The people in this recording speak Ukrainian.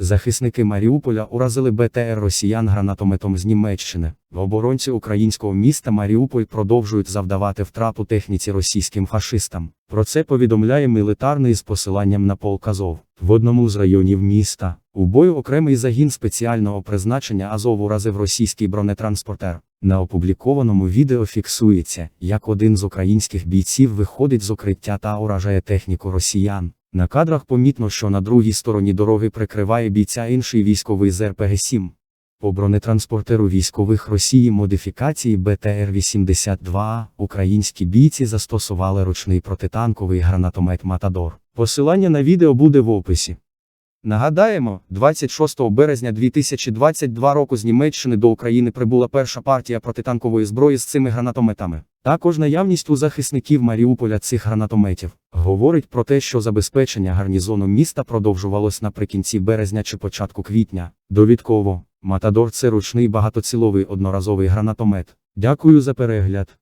Захисники Маріуполя уразили БТР росіян гранатометом з Німеччини. Оборонці українського міста Маріуполь продовжують завдавати втрату техніці російським фашистам. Про це повідомляє мілітарний з посиланням на полк Азов. В одному з районів міста у бою окремий загін спеціального призначення Азов уразив російський бронетранспортер. На опублікованому відео фіксується, як один з українських бійців виходить з укриття та уражає техніку росіян. На кадрах помітно, що на другій стороні дороги прикриває бійця інший військовий з РПГ-7. По бронетранспортеру військових Росії модифікації БТР-82 українські бійці застосували ручний протитанковий гранатомет Матадор. Посилання на відео буде в описі. Нагадаємо, 26 березня 2022 року з Німеччини до України прибула перша партія протитанкової зброї з цими гранатометами. Також наявність у захисників Маріуполя цих гранатометів говорить про те, що забезпечення гарнізону міста продовжувалось наприкінці березня чи початку квітня. Довідково, Матадор це ручний багатоціловий одноразовий гранатомет. Дякую за перегляд.